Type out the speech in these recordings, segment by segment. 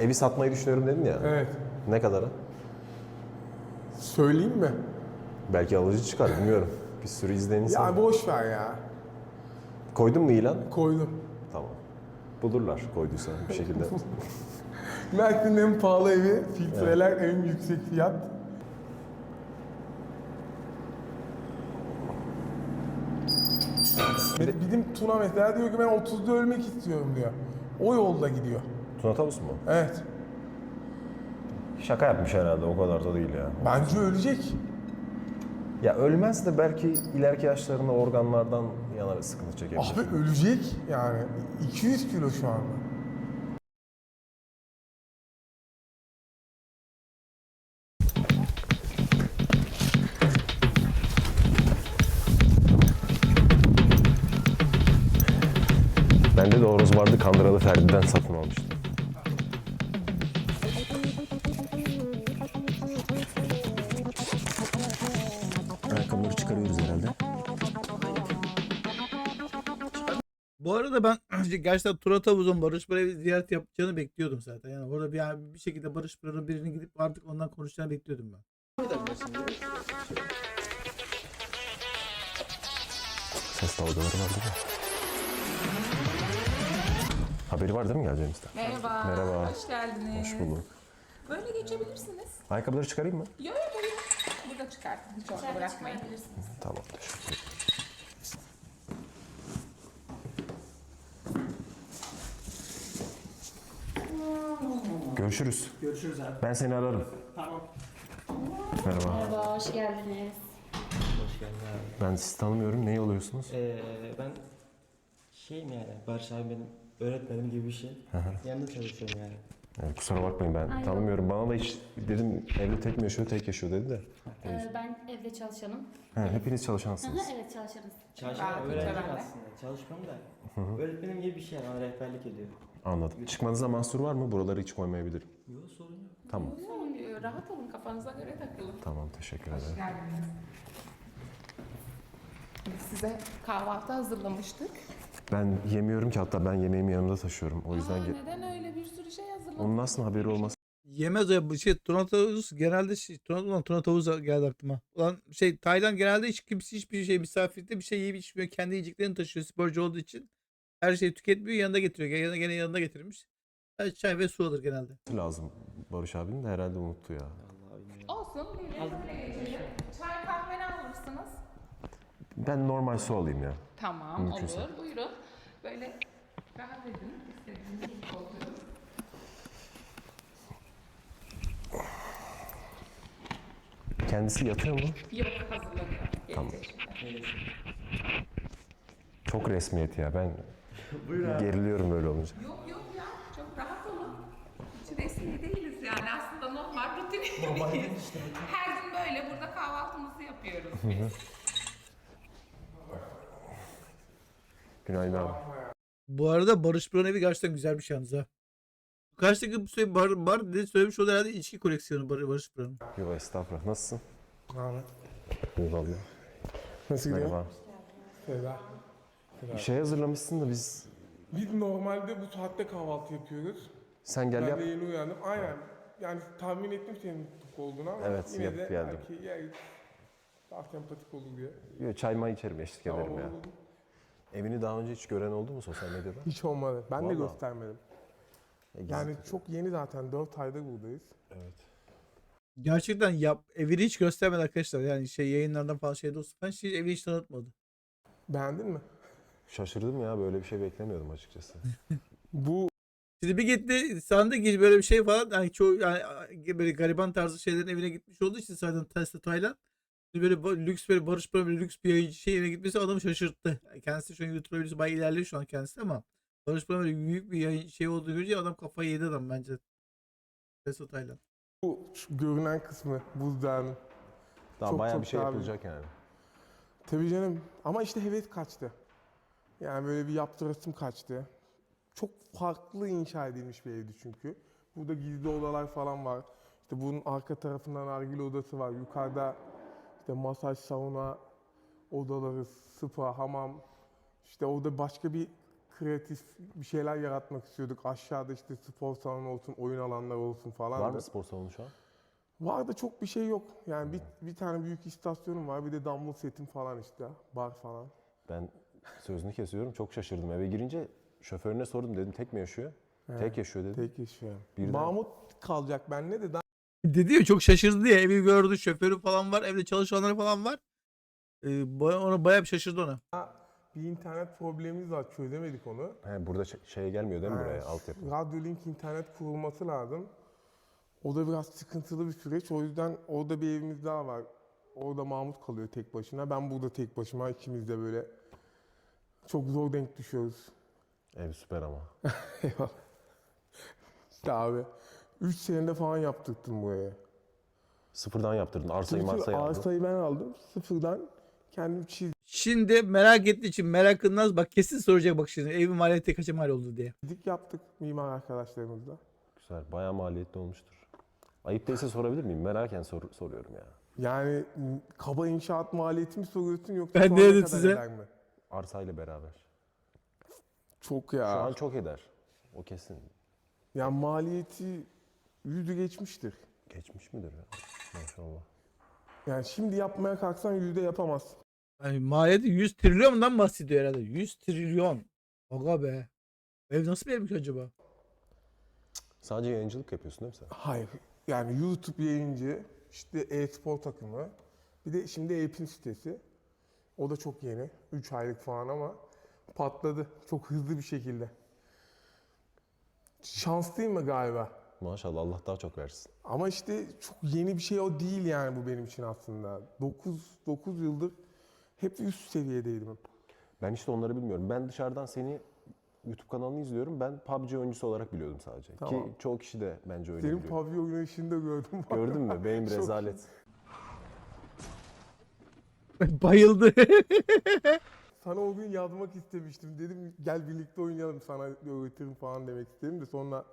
Evi satmayı düşünüyorum dedin ya. Evet. Ne kadara? Söyleyeyim mi? Belki alıcı çıkar bilmiyorum. Bir sürü izleyen insan. Ya boş ver ya. Koydun mu ilan? Koydum. Tamam. Bulurlar koyduysa bir şekilde. Mert'in en pahalı evi, filtreler en yüksek fiyat. Ve Bizim Tuna mesela diyor ki ben 30'da ölmek istiyorum diyor. O yolda gidiyor. Tuna Tavus mu? Evet. Şaka yapmış herhalde o kadar da değil ya. Bence ölecek. Ya ölmez de belki ileriki yaşlarında organlardan yana sıkıntı çekebilir. Abi ölecek yani. 200 kilo şu anda. Bende de horoz vardı Kandıralı Ferdi'den satın almıştım. Arada ben gerçekten Turat Havuz'un Barış Pıra'yı ziyaret yapacağını bekliyordum zaten. Yani orada bir, bir şekilde Barış Pıra'nın birini gidip artık ondan konuşacağını bekliyordum ben. Ses dalgaları var değil mi? Haberi var değil mi geleceğimizden? Merhaba. Merhaba. Hoş geldiniz. Hoş bulduk. Böyle geçebilirsiniz. Ayakkabıları çıkarayım mı? Yo yo buyurun. Burada çıkartın. Hiç orada bırakmayın. Tamam teşekkür ederim. Görüşürüz. Görüşürüz abi. Ben seni ararım. Tamam. Merhaba. Merhaba, hoş geldiniz. Hoş geldin abi. Ben sizi tanımıyorum. Ne oluyorsunuz? Ee, ben şeyim yani Barış abi benim öğretmenim gibi bir şey. Yanında çalışıyorum yani. Yani kusura bakmayın ben Aynen. tanımıyorum. Bana da hiç dedim evli tek mi yaşıyor, tek yaşıyor dedi de. Ee, ben evde çalışanım. He, hepiniz çalışansınız. evet çalışırız. Çalışmam Rahat de. aslında. Çalışmam da öğretmenim gibi bir şey yani bana rehberlik ediyor. Anladım. Çıkmanıza mahsur var mı? Buraları hiç koymayabilirim. Yok sorun yok. Tamam. Yo, Rahat olun. Kafanıza göre takılın. Tamam teşekkür Hoş ederim. geldiniz. Biz size kahvaltı hazırlamıştık. Ben yemiyorum ki hatta ben yemeğimi yanımda taşıyorum. O yüzden Aa, ge- neden öyle bir sürü şey hazırladık? onun nasıl haberi olması Yemez o bu şey Turat Havuz genelde şey, Turat, ulan Turat Havuz geldi aklıma. Ulan şey Tayland genelde hiç kimse hiçbir şey misafirde bir şey yiyip içmiyor. Kendi yiyeceklerini taşıyor sporcu olduğu için. Her şeyi tüketmiyor yanında getiriyor. Gene, gene yanında getirmiş. Sadece çay ve su alır genelde. lazım Barış abinin de herhalde unuttu ya. Olsun. Buyurun böyle geçelim. Çay kahve ne alırsınız? Ben normal su alayım ya. Tamam Mümkünse. olur. Buyurun. Böyle rahat edin. İstediğiniz gibi oturun. Kendisi yatıyor mu? Yok hazırlanıyor. Tamam. Gelecek şimdi. Çok resmiyet ya ben geriliyorum böyle olunca. Yok yok ya çok rahat olun. Hiç resmi değiliz yani aslında normal rutin eviyiz. Her gün böyle burada kahvaltımızı yapıyoruz biz. Günaydın abi. Bu arada Barış Pıra'nın evi gerçekten güzel bir şey yalnız ha. Karşıdaki bu söyle bar, bar dedi söylemiş olduğu herhalde içki koleksiyonu Bar- Barış Pıra'nın. Yok estağfurullah. Nasılsın? Ahmet. Eyvallah. Nasıl gidiyor? Merhaba. Seda. Bir şey hazırlamışsın da biz... Biz normalde bu saatte kahvaltı yapıyoruz. Sen gel ben yap. de yeni uyandım. Aynen. Yani tahmin ettim senin tok olduğunu ama Evet, yine yapıp de geldim. belki ya, daha sempatik olur diye. Yok, çay may içerim eşlik Tamam, ederim ya. olur. Evini daha önce hiç gören oldu mu sosyal medyada? Hiç olmadı. Ben de Vallahi. göstermedim. E, Yani çok yeni zaten 4 aydır buradayız. Evet. Gerçekten yap, evini hiç göstermedi arkadaşlar. Yani şey yayınlardan falan şeyde olsun. Ben şey, evini hiç tanıtmadı. Beğendin mi? Şaşırdım ya böyle bir şey beklemiyordum açıkçası. Bu Şimdi bir gitti sandı ki böyle bir şey falan yani çoğu yani böyle gariban tarzı şeylerin evine gitmiş olduğu için zaten Tesla Tayland Şimdi böyle lüks böyle Barış Pınar böyle lüks bir yayıncı şeyine gitmesi adamı şaşırttı. Yani kendisi şu an YouTube videosu bayağı ilerliyor şu an kendisi ama Barış Pınar böyle büyük bir yayın şey olduğu görünce adam kafayı yedi adam bence. Tesla Tayland. bu şu görünen kısmı buzdağının. Daha Çok bayağı çok bir şey daha yapılacak yani. Tabii canım. Ama işte heves kaçtı. Yani böyle bir yaptırasım kaçtı. Çok farklı inşa edilmiş bir evdi çünkü. Burada gizli odalar falan var. İşte bunun arka tarafından nargile odası var. Yukarıda işte masaj, sauna odaları, spa, hamam. İşte orada başka bir kreatif bir şeyler yaratmak istiyorduk. Aşağıda işte spor salonu olsun, oyun alanları olsun falan. Var mı spor salonu şu an? Var da çok bir şey yok. Yani bir, bir tane büyük istasyonum var. Bir de dumbbell setim falan işte. Bar falan. Ben sözünü kesiyorum. Çok şaşırdım. Eve girince şoförüne sordum dedim tek mi yaşıyor? He, Tek yaşıyor dedi. Tek yaşıyor. Birden- Mahmut kalacak benle de daha Dedi ya çok şaşırdı diye evi gördü şoförü falan var evde çalışanları falan var. Ee, baya- ona bayağı bir şaşırdı ona. bir internet problemimiz var. Çözemedik onu. He, burada şeye gelmiyor değil mi Ha, buraya altyapı? Radyolink internet kurulması lazım. O da biraz sıkıntılı bir süreç. O yüzden orada bir evimiz daha var. Orada Mahmut kalıyor tek başına. Ben burada tek başıma. İkimiz de böyle çok zor denk düşüyoruz. Ev süper ama. Eyvallah. Abi 3 senede falan yaptırttım buraya. Sıfırdan yaptırdın. Arsayı Bütün marsayı aldın. arsayı ben aldım. Sıfırdan kendim Şimdi merak ettiği için merakından bak kesin soracak bak şimdi evin maliyeti kaça mal oldu diye. çizdik yaptık mimar arkadaşlarımızla. Güzel. Bayağı maliyetli olmuştur. Ayıp değilse sorabilir miyim? Meraken sor- soruyorum ya. Yani m, kaba inşaat maliyeti mi soruyorsun yoksa Ben ne dedim kadar size? eder mi? Arsayla beraber. Çok Şu ya. an çok eder. O kesin. Yani maliyeti yüzü geçmiştir. Geçmiş midir ya? Maşallah. Yani şimdi yapmaya kalksan yüzde yapamazsın. Yani maliyeti 100 trilyondan bahsediyor herhalde. 100 trilyon. Aga be. Ev nasıl bir evmiş acaba? Sadece yayıncılık yapıyorsun değil mi sen? Hayır. Yani YouTube yayıncı, işte e-spor takımı, bir de şimdi e-pin sitesi. O da çok yeni. 3 aylık falan ama patladı çok hızlı bir şekilde. Şanslıyım mı galiba? Maşallah Allah daha çok versin. Ama işte çok yeni bir şey o değil yani bu benim için aslında. 9 9 yıldır hep üst seviyedeydim. Ben işte onları bilmiyorum. Ben dışarıdan seni YouTube kanalını izliyorum. Ben PUBG oyuncusu olarak biliyordum sadece. Tamam. Ki çoğu kişi de bence öyle Senin biliyor. PUBG oynayışını da gördüm. Gördün mü? Benim rezalet. Bayıldı. Sana o gün yazmak istemiştim. Dedim gel birlikte oynayalım sana öğretirim falan demek istedim de sonra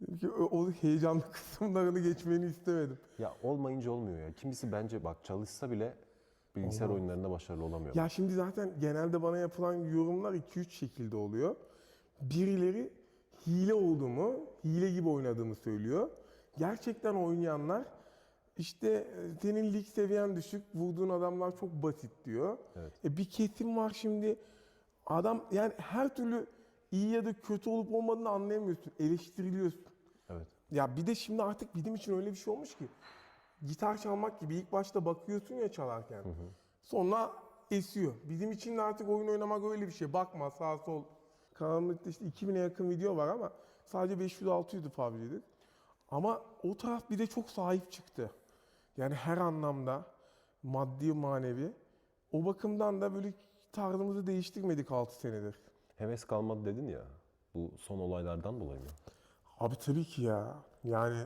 dedim ki o o heyecanlı kısımlarını geçmeni istemedim. Ya olmayınca olmuyor ya. Kimisi bence bak çalışsa bile bilgisayar Olmaz. oyunlarında başarılı olamıyor. Ya şimdi zaten genelde bana yapılan yorumlar 2-3 şekilde oluyor. Birileri hile olduğumu, hile gibi oynadığımı söylüyor. Gerçekten oynayanlar işte e, senin lig seviyen düşük, vurduğun adamlar çok basit diyor. Evet. E bir kesim var şimdi adam yani her türlü iyi ya da kötü olup olmadığını anlayamıyorsun, eleştiriliyorsun. Evet. Ya bir de şimdi artık bizim için öyle bir şey olmuş ki gitar çalmak gibi ilk başta bakıyorsun ya çalarken. Sonra esiyor. Bizim için de artık oyun oynamak öyle bir şey. Bakma sağ sol. Kanalımda işte 2000'e yakın video var ama sadece 500-600'ü PUBG'dir. Ama o taraf bir de çok sahip çıktı. Yani her anlamda maddi manevi. O bakımdan da böyle tarzımızı değiştirmedik 6 senedir. Heves kalmadı dedin ya. Bu son olaylardan dolayı mı? Abi tabii ki ya. Yani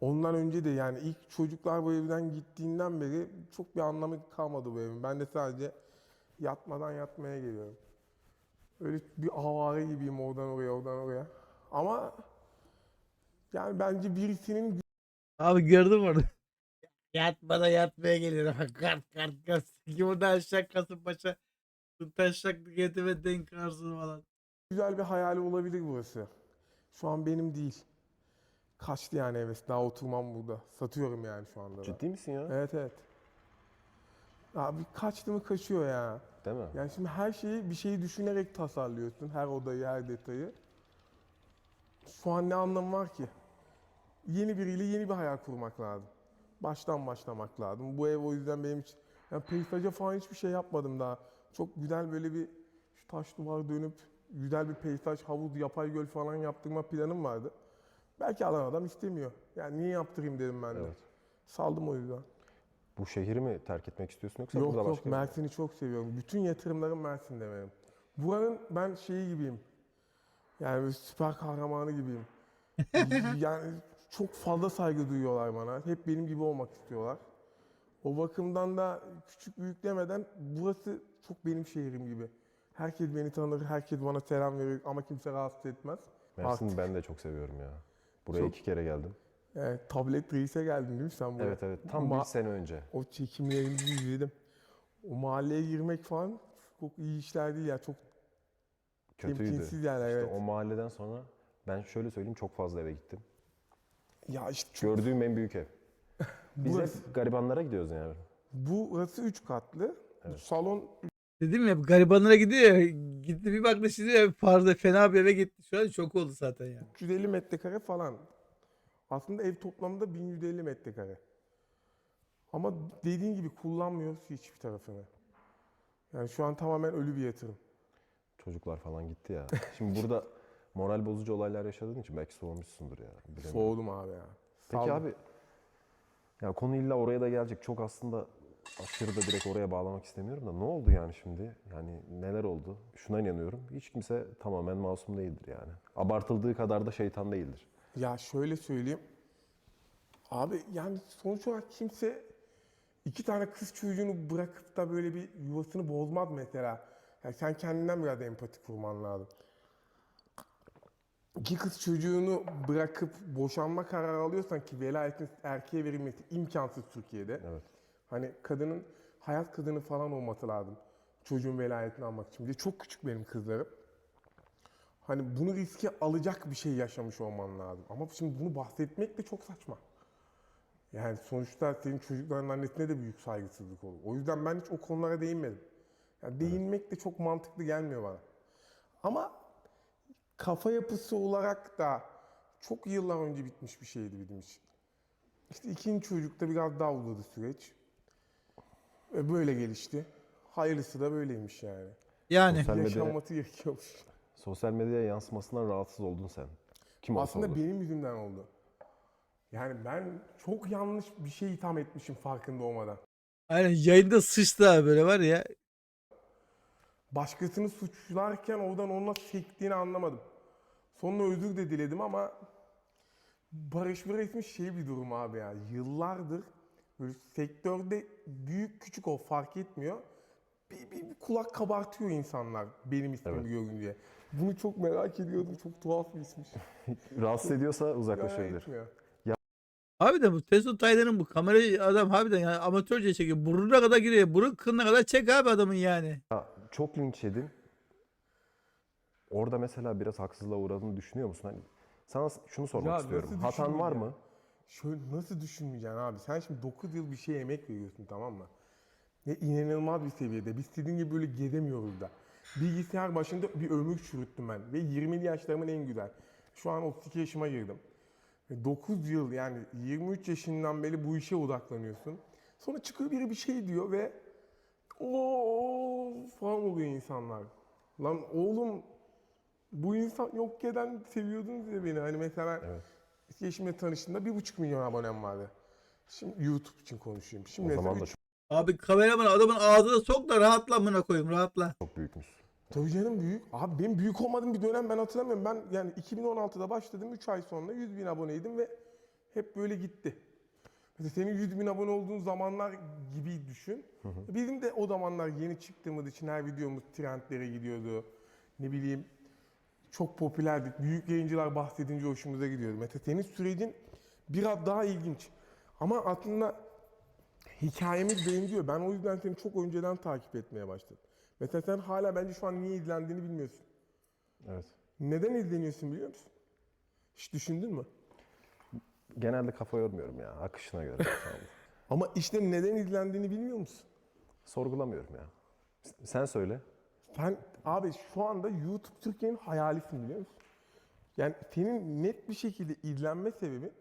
ondan önce de yani ilk çocuklar bu evden gittiğinden beri çok bir anlamı kalmadı bu evin. Ben de sadece yatmadan yatmaya geliyorum. Öyle bir avare gibiyim oradan oraya oradan oraya. Ama yani bence birisinin Abi gördün mü orada? Yatmada yatmaya geliyor. Kart kart kart. Kim orada aşağı Kasımpaşa. Taşak getime denk karsın falan. güzel bir hayali olabilir burası. Şu an benim değil. Kaçtı yani heves. Daha oturmam burada. Satıyorum yani şu anda da. Ciddi misin ya? Evet evet. Abi kaçtı mı kaçıyor ya. Değil mi? Yani şimdi her şeyi bir şeyi düşünerek tasarlıyorsun. Her odayı, her detayı. Şu an ne anlamı var ki? Yeni biriyle yeni bir hayal kurmak lazım. Baştan başlamak lazım. Bu ev o yüzden benim için... Yani peysaja falan hiçbir şey yapmadım daha. Çok güzel böyle bir şu taş duvar dönüp güzel bir peyzaj, havuz, yapay göl falan yaptırma planım vardı. Belki alan adam istemiyor. Yani niye yaptırayım dedim ben de. Evet. Saldım o yüzden. Bu şehri mi terk etmek istiyorsun yoksa Yok burada yok başka bir- Mersin'i çok seviyorum. Bütün yatırımlarım Mersin'de benim. Buranın ben şeyi gibiyim. Yani süper kahramanı gibiyim. yani çok fazla saygı duyuyorlar bana. Hep benim gibi olmak istiyorlar. O bakımdan da küçük büyük demeden burası çok benim şehrim gibi. Herkes beni tanır, herkes bana selam verir ama kimse rahatsız etmez. Mersin'i Artık. ben de çok seviyorum ya. Buraya Çok- iki kere geldim. Yani tablet reise geldin değil mi sen buraya? Evet evet. Tam Ma- bir sene önce. O çekimlerimizi izledim. O mahalleye girmek falan çok iyi işler değil ya. Çok Kötüydü. Temkinsiz yani İşte evet. o mahalleden sonra ben şöyle söyleyeyim çok fazla eve gittim. Ya işte çok- Gördüğüm en büyük ev. Biz Burası- hep garibanlara gidiyoruz yani. burası 3 katlı. Salon Dedim ya garibanlara gidiyor ya. Gitti bir baktı şimdi pardon fena bir eve gitti. Şu an şok oldu zaten ya. 350 metrekare falan. Aslında ev toplamda 1150 metrekare. Ama dediğin gibi kullanmıyoruz hiçbir tarafını. Yani şu an tamamen ölü bir yatırım. Çocuklar falan gitti ya. Şimdi burada moral bozucu olaylar yaşadığın için belki soğumuşsundur ya. bilemiyorum. Soğudum abi ya. Peki Saldım. abi ya konu illa oraya da gelecek. Çok aslında aşırı da direkt oraya bağlamak istemiyorum da ne oldu yani şimdi? Yani neler oldu? Şuna inanıyorum. Hiç kimse tamamen masum değildir yani. Abartıldığı kadar da şeytan değildir. Ya şöyle söyleyeyim. Abi yani sonuç olarak kimse iki tane kız çocuğunu bırakıp da böyle bir yuvasını bozmaz mesela. Yani sen kendinden biraz empati kurman lazım. İki kız çocuğunu bırakıp boşanma kararı alıyorsan ki velayetin erkeğe verilmesi imkansız Türkiye'de. Evet. Hani kadının hayat kadını falan olması lazım. Çocuğun velayetini almak için. Bir de çok küçük benim kızlarım. Hani bunu riske alacak bir şey yaşamış olman lazım. Ama şimdi bunu bahsetmek de çok saçma. Yani sonuçta senin çocukların annesine de büyük saygısızlık olur. O yüzden ben hiç o konulara değinmedim. Yani değinmek de çok mantıklı gelmiyor bana. Ama kafa yapısı olarak da çok yıllar önce bitmiş bir şeydi bizim için. İşte ikinci çocukta biraz daha uzadı süreç. Ve böyle gelişti. Hayırlısı da böyleymiş yani. Yani Sosyal medya, Yaşanması gerekiyormuş. sosyal medyaya yansımasından rahatsız oldun sen. Kim olsa Aslında olur. benim yüzümden oldu. Yani ben çok yanlış bir şey itham etmişim farkında olmadan. aynen yayında sıçtı abi böyle var ya. Başkasını suçlarken oradan ona sektiğini anlamadım. Sonra özür de diledim ama Barış bir resmi şey bir durum abi ya. Yıllardır böyle sektörde büyük küçük o fark etmiyor. Bir, bir, bir kulak kabartıyor insanlar benim ismimi Evet. görünce. Bunu çok merak ediyordum. Çok tuhaf bir ismiş. Rahatsız ediyorsa uzaklaşabilir. de bu Testo Taylan'ın bu kamerayı adam harbiden yani amatörce çekiyor. Burnuna kadar giriyor. Burun kılına kadar çek abi adamın yani. Ya, çok linç yedin. Orada mesela biraz haksızlığa uğradığını düşünüyor musun? Hani sana şunu sormak Ya istiyorum. nasıl Hatan var düşünmeyeceğim? mı? Şöyle nasıl düşünmeyeceksin abi? Sen şimdi 9 yıl bir şeye emek veriyorsun tamam mı? Ve inanılmaz bir seviyede. Biz istediğin gibi böyle gezemiyoruz da. Bilgisayar başında bir ömür çürüttüm ben. Ve 20'li yaşlarımın en güzel. Şu an 32 yaşıma girdim. Ve 9 yıl yani 23 yaşından beri bu işe odaklanıyorsun. Sonra çıkıyor biri bir şey diyor ve o falan oluyor insanlar. Lan oğlum bu insan yokken seviyordunuz ya beni. Hani mesela Evet. Eski eşimle tanıştığımda bir buçuk milyon abonem vardı. Şimdi YouTube için konuşayım. Şimdi O mesela zaman da üç- çok, Abi kameraman adamın ağzına sok da rahatla amına koyayım rahatla. çok büyükmüş. Tabii canım büyük. Abi benim büyük olmadığım bir dönem ben hatırlamıyorum. Ben yani 2016'da başladım. 3 ay sonra 100 bin aboneydim ve hep böyle gitti. Senin 100 bin abone olduğun zamanlar gibi düşün. Bizim de o zamanlar yeni çıktığımız için her videomuz trendlere gidiyordu. Ne bileyim çok popülerdik. Büyük yayıncılar bahsedince hoşumuza gidiyordu. Mesela senin sürecin biraz daha ilginç. Ama aslında hikayemiz benziyor. Ben o yüzden seni çok önceden takip etmeye başladım. Mesela sen hala bence şu an niye izlendiğini bilmiyorsun. Evet. Neden izleniyorsun biliyor musun? Hiç düşündün mü? Genelde kafa yormuyorum ya. Akışına göre. Ama işte neden izlendiğini bilmiyor musun? Sorgulamıyorum ya. Sen söyle. Sen abi şu anda YouTube Türkiye'nin hayalisin biliyor musun? Yani senin net bir şekilde izlenme sebebin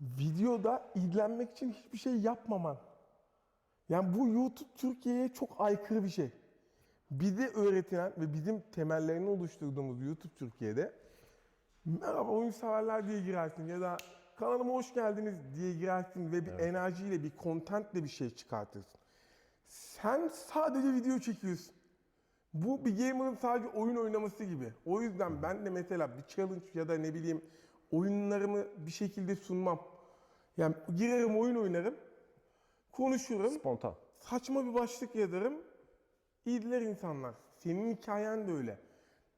videoda izlenmek için hiçbir şey yapmaman. Yani bu YouTube Türkiye'ye çok aykırı bir şey. Bize öğretilen ve bizim temellerini oluşturduğumuz YouTube Türkiye'de merhaba oyun severler diye girersin ya da kanalıma hoş geldiniz diye girersin ve bir enerjiyle bir contentle bir şey çıkartırsın. Sen sadece video çekiyorsun. Bu bir gamer'ın sadece oyun oynaması gibi. O yüzden ben de mesela bir challenge ya da ne bileyim oyunlarımı bir şekilde sunmam. Yani girerim oyun oynarım, konuşurum, Spontan. saçma bir başlık yazarım, izler insanlar. Senin hikayen de öyle.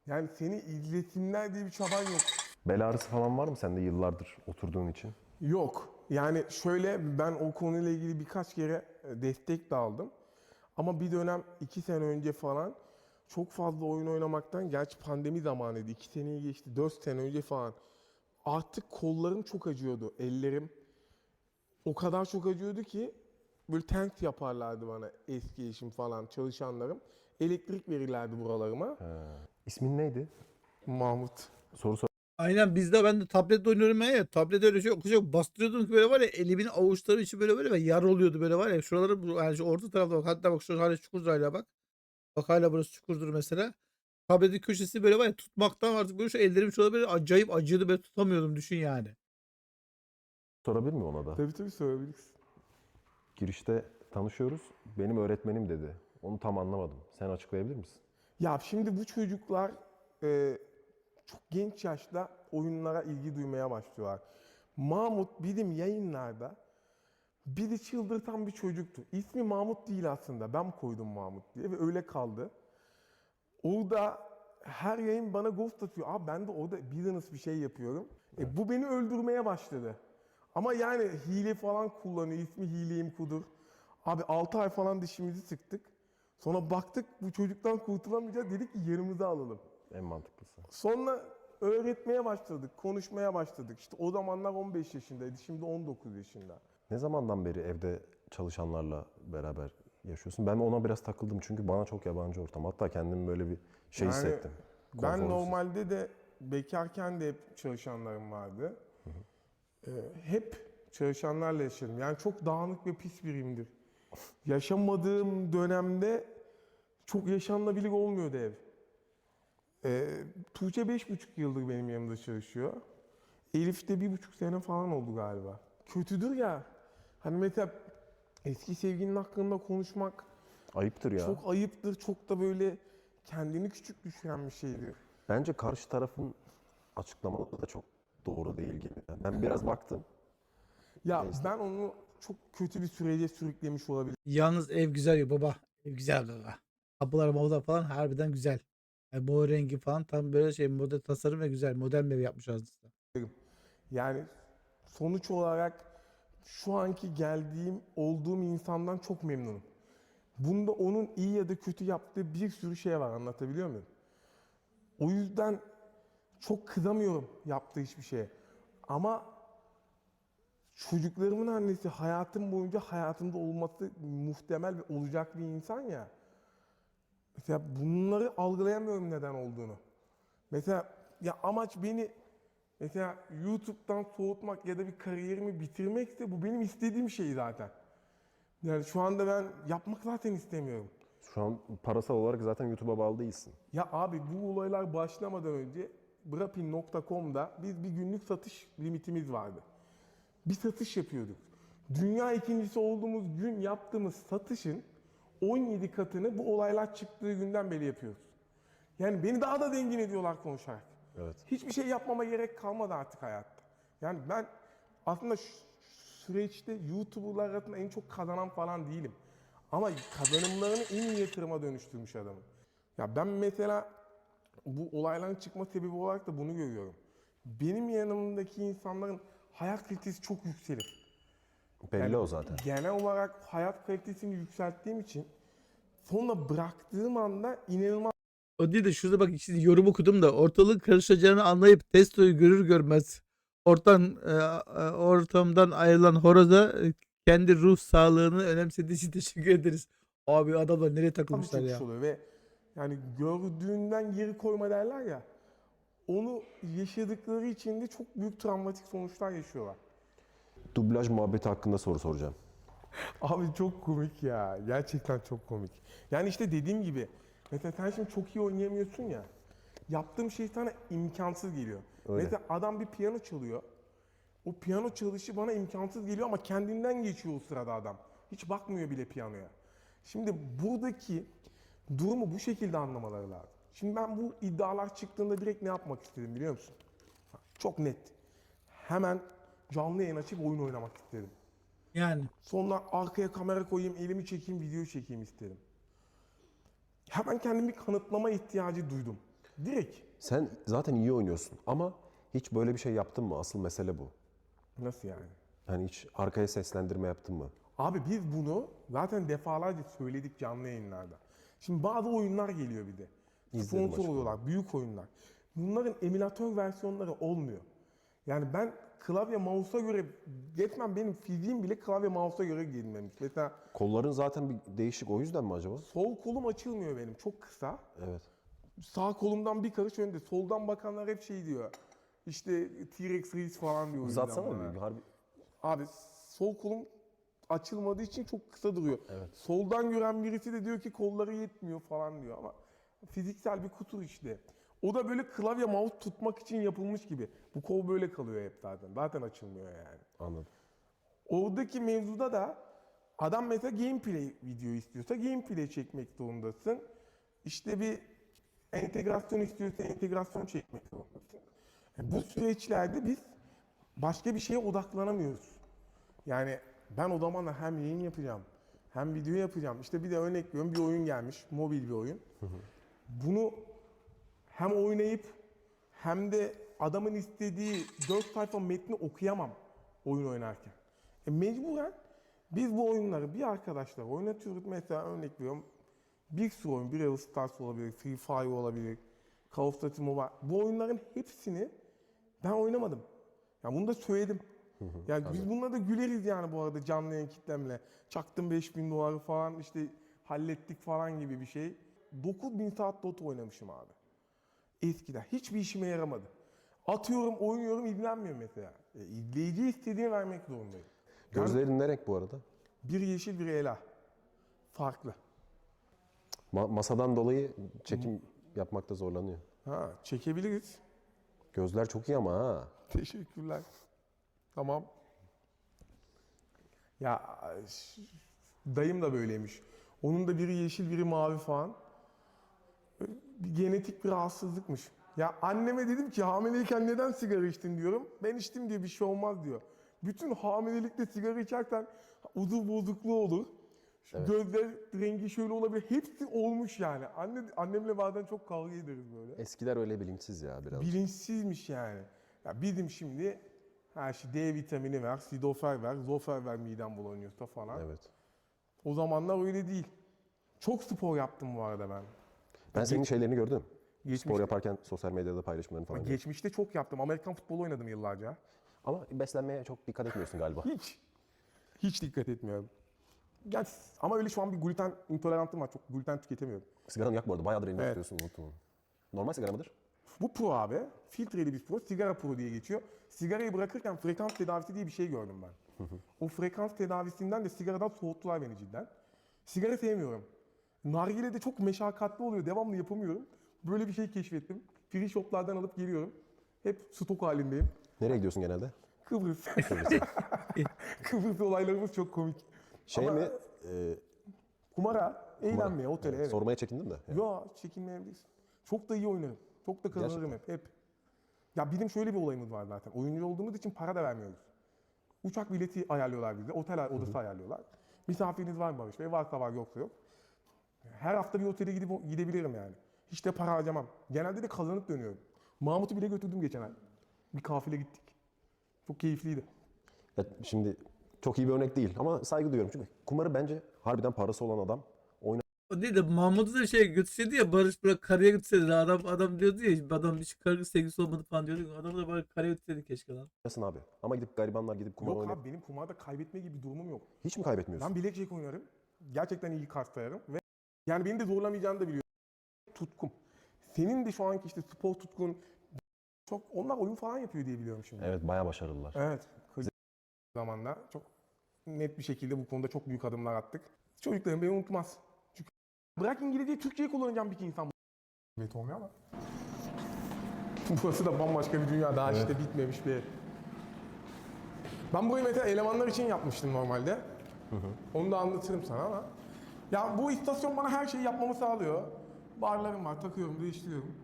Yani seni izlesinler diye bir çaban yok. Bel ağrısı falan var mı sende yıllardır oturduğun için? Yok. Yani şöyle ben o konuyla ilgili birkaç kere e, destek de aldım. Ama bir dönem iki sene önce falan çok fazla oyun oynamaktan, gerçi pandemi zamanıydı, iki seneyi geçti, dört sene önce falan. Artık kollarım çok acıyordu, ellerim. O kadar çok acıyordu ki böyle tent yaparlardı bana eski eşim falan, çalışanlarım. Elektrik verirlerdi buralarıma. İsmin neydi? Mahmut. Soru sor. Aynen bizde ben de tablet oynuyorum ya. Tablet öyle şey okuyacak bastırıyordum ki böyle var ya elimin avuçları içi böyle böyle ve yar oluyordu böyle var ya. Şuraları bu- yani şu orta tarafta bak hatta bak şurası hala çukurdur hala bak. Bak hala burası çukurdur mesela. Tabletin köşesi böyle var ya tutmaktan artık böyle şu ellerim şurada böyle acayip acıyordu böyle tutamıyordum düşün yani. Sorabilir miyim ona da? Tabii tabii sorabilirsin. Girişte tanışıyoruz. Benim öğretmenim dedi. Onu tam anlamadım. Sen açıklayabilir misin? Ya şimdi bu çocuklar e, çok genç yaşta oyunlara ilgi duymaya başlıyorlar. Mahmut bizim yayınlarda biri çıldırtan bir çocuktu. İsmi Mahmut değil aslında. Ben koydum Mahmut diye ve öyle kaldı. Orada her yayın bana ghost atıyor. Abi ben de orada business bir şey yapıyorum. E, bu beni öldürmeye başladı. Ama yani hile falan kullanıyor. İsmi hileyim kudur. Abi 6 ay falan dişimizi sıktık. Sonra baktık bu çocuktan kurtulamayacağız. Dedik ki yerimizi alalım. En mantıklısı. Sonra öğretmeye başladık, konuşmaya başladık. İşte o zamanlar 15 yaşındaydı, şimdi 19 yaşında. Ne zamandan beri evde çalışanlarla beraber yaşıyorsun? Ben ona biraz takıldım çünkü bana çok yabancı ortam. Hatta kendimi böyle bir şey Yani hissettim. Ben normalde de bekarken de hep çalışanlarım vardı. Ee, hep çalışanlarla yaşadım. Yani çok dağınık ve pis biriyimdir. Yaşamadığım dönemde çok yaşanılabilir olmuyordu ev. Ee, Tuğçe beş buçuk yıldır benim yanımda çalışıyor. Elif de bir buçuk sene falan oldu galiba. Kötüdür ya. Hani mesela eski sevgilinin hakkında konuşmak Ayıptır ya. çok ayıptır. Çok da böyle kendini küçük düşüren bir şeydir. Bence karşı tarafın açıklamaları da çok doğru değil gibi. Ben biraz baktım. Ya ben onu çok kötü bir sürece sürüklemiş olabilirim. Yalnız ev güzel ya baba. Ev güzel gaga. Kapılar mavlar falan harbiden güzel. Yani bu rengi falan tam böyle şey model tasarım ve güzel. Modern bir ev yapmış aslında. Yani sonuç olarak şu anki geldiğim, olduğum insandan çok memnunum. Bunda onun iyi ya da kötü yaptığı bir sürü şey var anlatabiliyor muyum? O yüzden çok kızamıyorum yaptığı hiçbir şeye. Ama çocuklarımın annesi hayatım boyunca hayatımda olması muhtemel ve olacak bir insan ya. Mesela bunları algılayamıyorum neden olduğunu. Mesela ya amaç beni mesela YouTube'dan soğutmak ya da bir kariyerimi bitirmekse bu benim istediğim şey zaten. Yani şu anda ben yapmak zaten istemiyorum. Şu an parasal olarak zaten YouTube'a bağlı değilsin. Ya abi bu olaylar başlamadan önce Brapin.com'da biz bir günlük satış limitimiz vardı. Bir satış yapıyorduk. Dünya ikincisi olduğumuz gün yaptığımız satışın 17 katını bu olaylar çıktığı günden beri yapıyoruz. Yani beni daha da zengin ediyorlar konuşarak. Evet. Hiçbir şey yapmama gerek kalmadı artık hayatta. Yani ben aslında şu süreçte YouTuber'lar arasında en çok kazanan falan değilim. Ama kazanımlarını en iyi yatırıma dönüştürmüş adamım. Ya ben mesela bu olayların çıkma sebebi olarak da bunu görüyorum. Benim yanımdaki insanların hayat kalitesi çok yükselir. Belli Yani o zaten. Genel olarak hayat kalitesini yükselttiğim için sonra bıraktığım anda inanılmaz O değil de şurada bak şimdi yorum okudum da ortalık karışacağını anlayıp testoyu görür görmez ortam e, ortamdan ayrılan horoza e, kendi ruh sağlığını önemsediği için teşekkür ederiz. Abi adamlar nereye takılmışlar ya. oluyor ve yani gördüğünden geri koyma derler ya. Onu yaşadıkları için de çok büyük travmatik sonuçlar yaşıyorlar. Dublaj muhabbeti hakkında soru soracağım. Abi çok komik ya. Gerçekten çok komik. Yani işte dediğim gibi mesela sen şimdi çok iyi oynayamıyorsun ya. Yaptığım şey sana imkansız geliyor. Öyle. Mesela adam bir piyano çalıyor. O piyano çalışı bana imkansız geliyor ama kendinden geçiyor o sırada adam. Hiç bakmıyor bile piyanoya. Şimdi buradaki durumu bu şekilde anlamaları lazım. Şimdi ben bu iddialar çıktığında direkt ne yapmak istedim biliyor musun? Çok net. Hemen canlı yayın açıp oyun oynamak istedim. Yani Sonra arkaya kamera koyayım, elimi çekeyim, video çekeyim istedim. Hemen kendimi kanıtlama ihtiyacı duydum. Direkt. Sen zaten iyi oynuyorsun ama hiç böyle bir şey yaptın mı? Asıl mesele bu. Nasıl yani? Yani hiç arkaya seslendirme yaptın mı? Abi biz bunu zaten defalarca söyledik canlı yayınlarda. Şimdi bazı oyunlar geliyor bir de. İzledim Sponsor oluyorlar. Büyük oyunlar. Bunların emülatör versiyonları olmuyor. Yani ben klavye mouse'a göre geçmem benim fiziğim bile klavye mouse'a göre giyinmemiş. Mesela Kolların zaten bir değişik o yüzden mi acaba? sol kolum açılmıyor benim çok kısa. Evet. Sağ kolumdan bir karış önde. Soldan bakanlar hep şey diyor. İşte T-Rex Reis falan diyor. o yüzden Uzatsana bana. bir harbi. Abi sol kolum açılmadığı için çok kısa duruyor. Evet. Soldan gören birisi de diyor ki kolları yetmiyor falan diyor ama fiziksel bir kusur işte. O da böyle klavye mouse tutmak için yapılmış gibi. Bu kol böyle kalıyor hep zaten. Zaten açılmıyor yani. Anladım. Oradaki mevzuda da adam mesela gameplay video istiyorsa gameplay çekmek zorundasın. İşte bir entegrasyon istiyorsa entegrasyon çekmek zorundasın. Bu süreçlerde biz başka bir şeye odaklanamıyoruz. Yani ben o zamanlar hem yayın yapacağım hem video yapacağım. İşte bir de örnek veriyorum bir oyun gelmiş, mobil bir oyun. Bunu hem oynayıp hem de adamın istediği 4 sayfa metni okuyamam oyun oynarken. E mecburen biz bu oyunları bir arkadaşlar oynatıyoruz. Mesela örnek veriyorum bir sürü oyun, bir Brawl Stars olabilir, Free Fire olabilir, Call of Duty Mobile. Bu oyunların hepsini ben oynamadım. Ya bunu da söyledim. Yani biz bununla da güleriz yani bu arada canlı yayın kitlemle. Çaktım 5000 doları falan işte hallettik falan gibi bir şey. 9000 saat Dota oynamışım abi. Eskiden. Hiçbir işime yaramadı. Atıyorum, oynuyorum, izlenmiyor mesela. E, izleyiciye istediğini vermek zorundayım. Gözlerin ne renk bu arada? bir yeşil, bir ela. Farklı. Ma- masadan dolayı çekim yapmakta zorlanıyor. Ha, çekebiliriz. Gözler çok iyi ama ha. Teşekkürler. Tamam. Ya ş- dayım da böyleymiş. Onun da biri yeşil, biri mavi falan. Bir genetik bir rahatsızlıkmış. Ya anneme dedim ki hamileyken neden sigara içtin diyorum. Ben içtim diye bir şey olmaz diyor. Bütün hamilelikte sigara içersen uzuv bozukluğu olur. Şu Gözler rengi şöyle olabilir. Hepsi olmuş yani. Anne, annemle bazen çok kavga ederiz böyle. Eskiler öyle bilinçsiz ya biraz. Bilinçsizmiş yani. Ya bizim şimdi her şey D vitamini ver, sidofer ver, zofer ver midem bulanıyorsa falan. Evet. O zamanlar öyle değil. Çok spor yaptım bu arada ben. Ben senin şeylerini gördüm. Geçmiş- Spor yaparken sosyal medyada paylaşımlarını falan gördüm. Geçmişte çok yaptım. Amerikan futbolu oynadım yıllarca. Ama beslenmeye çok dikkat etmiyorsun galiba. Hiç. Hiç dikkat etmiyorum. Yani, ama öyle şu an bir gluten intolerantım var. Çok gluten tüketemiyorum. Sigaranı yak bu arada. Bayağıdır elini Evet. tutuyorsun. Unuttum. Normal sigara mıdır? Bu pro abi. Filtreli bir pro. Sigara pro diye geçiyor. Sigarayı bırakırken frekans tedavisi diye bir şey gördüm ben. o frekans tedavisinden de sigaradan soğuttular beni cidden. Sigara sevmiyorum. Nargile de çok meşakkatli oluyor. Devamlı yapamıyorum. Böyle bir şey keşfettim. Free shoplardan alıp geliyorum. Hep stok halindeyim. Nereye gidiyorsun genelde? Kıbrıs. Kıbrıs olaylarımız çok komik. Şey Ama- mi? e, Kumara, eğlenmeye, otele. Evet. Sormaya çekindim de. Ya çekinmeyebilirsin. Çok da iyi oynarım. Çok da kazanırım hep. hep. Ya bizim şöyle bir olayımız var zaten. Oyuncu olduğumuz için para da vermiyoruz. Uçak bileti ayarlıyorlar bize. Otel odası ayarlıyorlar. Misafiriniz var mı Barış Bey? Varsa var yoksa yok. Her hafta bir otele gidip gidebilirim yani. Hiç de para harcamam. Genelde de kazanıp dönüyorum. Mahmut'u bile götürdüm geçen ay. Bir kafile gittik. Çok keyifliydi. Ya şimdi çok iyi bir örnek değil ama saygı duyuyorum. Çünkü kumarı bence harbiden parası olan adam O değil de Mahmut'u da şey götürseydi ya Barış bırak karaya götürseydi. Adam adam diyordu ya adam hiç karı sevgisi olmadı falan diyordu. Adam da bari karaya götürseydi keşke lan. oynasın abi. Ama gidip garibanlar gidip kumar Yok oynayıp abi benim kumarda kaybetme gibi bir durumum yok. hiç mi kaybetmiyorsun? Ben blackjack oynarım. Gerçekten iyi kart sayarım ve yani beni de zorlamayacağını da biliyorum. Tutkum. Senin de şu anki işte spor tutkun çok onlar oyun falan yapıyor diye biliyorum şimdi. Evet bayağı başarılılar. Evet. Kız zamanla çok net bir şekilde bu konuda çok büyük adımlar attık. Çocuklarım beni unutmaz. Çünkü bırak İngilizceyi Türkçeyi kullanacağım bir insan. Evet olmuyor ama. Burası da bambaşka bir dünya. Daha işte bitmemiş bir. Ben burayı mesela elemanlar için yapmıştım normalde. Onu da anlatırım sana ama. Ya bu istasyon bana her şeyi yapmamı sağlıyor. Barlarım var, takıyorum, değiştiriyorum.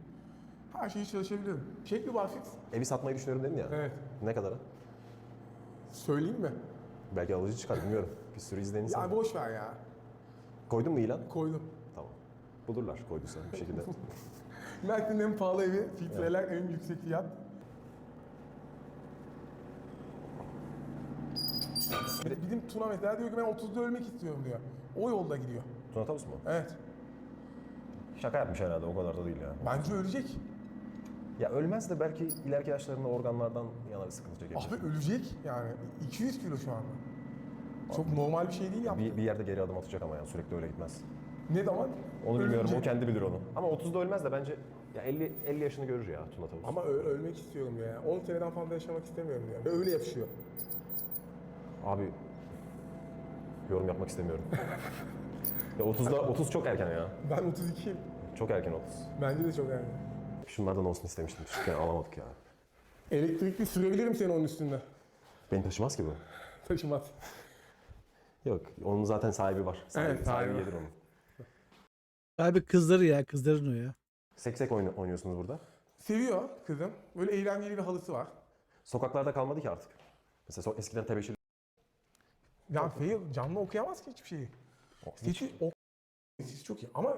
Her şeyi çalışabiliyorum. Şekli var fix. Evi satmayı düşünüyorum dedin ya. Evet. Ne kadara? Söyleyeyim mi? Belki alıcı çıkar bilmiyorum. Bir sürü izleyen insan. Ya var. boş ver ya. Koydun mu ilan? Koydum. Tamam. Bulurlar koyduysa bir şekilde. Mersin'in en pahalı evi, filtreler en yüksek fiyat. Bizim Tuna mesela diyor ki ben 30'da ölmek istiyorum diyor. O yolda gidiyor. Tuna Tavus mu? Evet. Şaka yapmış herhalde o kadar da değil ya. Bence ölecek. Ya ölmez de belki ileriki yaşlarında organlardan yana bir sıkıntı çekebilir. Abi ölecek yani 200 kilo şu anda. Çok normal bir şey değil yaptı. Bir, bir yerde geri adım atacak ama yani sürekli öyle gitmez. Ne zaman? Onu bilmiyorum Ölünce. o kendi bilir onu. Ama 30'da ölmez de bence ya 50 50 yaşını görür ya Tuna Tavus. Ama ö- ölmek istiyorum ya. 10 seneden fazla yaşamak istemiyorum ya. Öyle yapışıyor. Abi yorum yapmak istemiyorum. ya 30'da 30 çok erken ya. Ben 32'yim. Çok erken 30. Bence de çok erken. Şunlardan olsun istemiştim. Küçükken alamadık ya. Elektrikli sürebilirim seni onun üstünde. Beni taşımaz ki bu. Taşımaz. Yok, onun zaten sahibi var. Sahibi, Evet, sahibi sahibi. gelir onu. Abi kızları ya kızların o ya. Seksek oyna- oynuyorsunuz burada. Seviyor kızım. Böyle eğlenceli bir halısı var. Sokaklarda kalmadı ki artık. Mesela eskiden tebeşir Ya fail canlı okuyamaz ki hiçbir şeyi. Sesi ok sesi çok iyi ama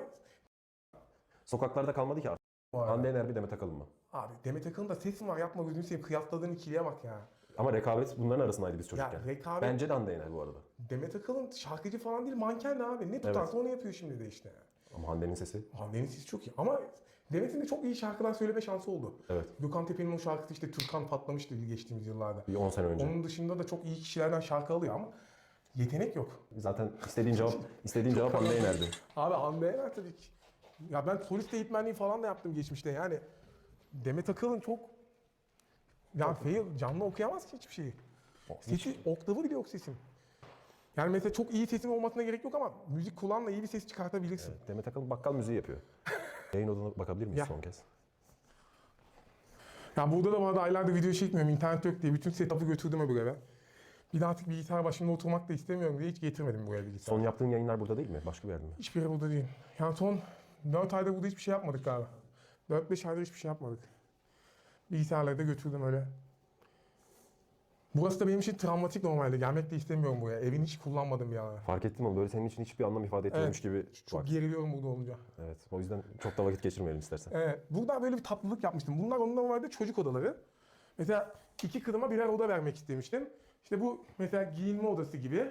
Sokaklarda kalmadı ki artık. Hande Yener bir Demet Akalın mı? Abi Demet Akalın da sesin var yapma gözünü seveyim kıyasladığın ikiliye bak ya. Ama rekabet bunların arasındaydı biz çocukken. Ya rekabet Bence de Hande Yener bu arada. Demet Akalın şarkıcı falan değil manken de abi. Ne tutarsa onu yapıyor şimdi de işte. Ama Hande'nin sesi. Hande'nin sesi çok iyi ama Demet'in de çok iyi şarkılar söyleme şansı oldu. Evet. Gökhan Tepe'nin o şarkısı işte Türkan patlamıştı geçtiğimiz yıllarda. Bir 10 sene önce. Onun dışında da çok iyi kişilerden şarkı alıyor ama yetenek yok. Zaten istediğin cevap istediğin cevap Hande Yener'di. Abi Hande Yener tabii ki. Ya ben solist eğitmenliği falan da yaptım geçmişte yani. Demet Akalın çok ya fail canlı okuyamaz ki hiçbir şeyi. Sesi oktavı bile yok sesin. Yani mesela çok iyi sesin olmasına gerek yok ama müzik kulağınla iyi bir ses çıkartabilirsin. Demet Akalın bakkal müziği yapıyor. Yayın odana bakabilir miyiz Ya. son kez? Ya burada da bu arada aylardır video çekmiyorum. internet yok diye bütün setup'ı götürdüm öbür eve. Bir daha artık bilgisayar başında oturmak da istemiyorum diye hiç getirmedim buraya bilgisayar. Son yaptığın yayınlar burada değil mi? Başka bir yerde mi? Hiçbir yere burada değil. Yani son 4 ayda burada hiçbir şey yapmadık galiba. 4-5 aydır hiçbir şey yapmadık. Bilgisayarları da götürdüm öyle. Burası da benim için travmatik normalde. Gelmek de istemiyorum buraya. Evini hiç kullanmadım bir ara. Fark ettim ama böyle senin için hiçbir anlam ifade etmiyormuş gibi. Çok bak. geriliyorum burada olunca. Evet. O yüzden çok da vakit geçirmeyelim istersen. Evet. Burada böyle bir tatlılık yapmıştım. Bunlar onun normalde çocuk odaları. Mesela iki kızıma birer oda vermek istemiştim. İşte bu mesela giyinme odası gibi.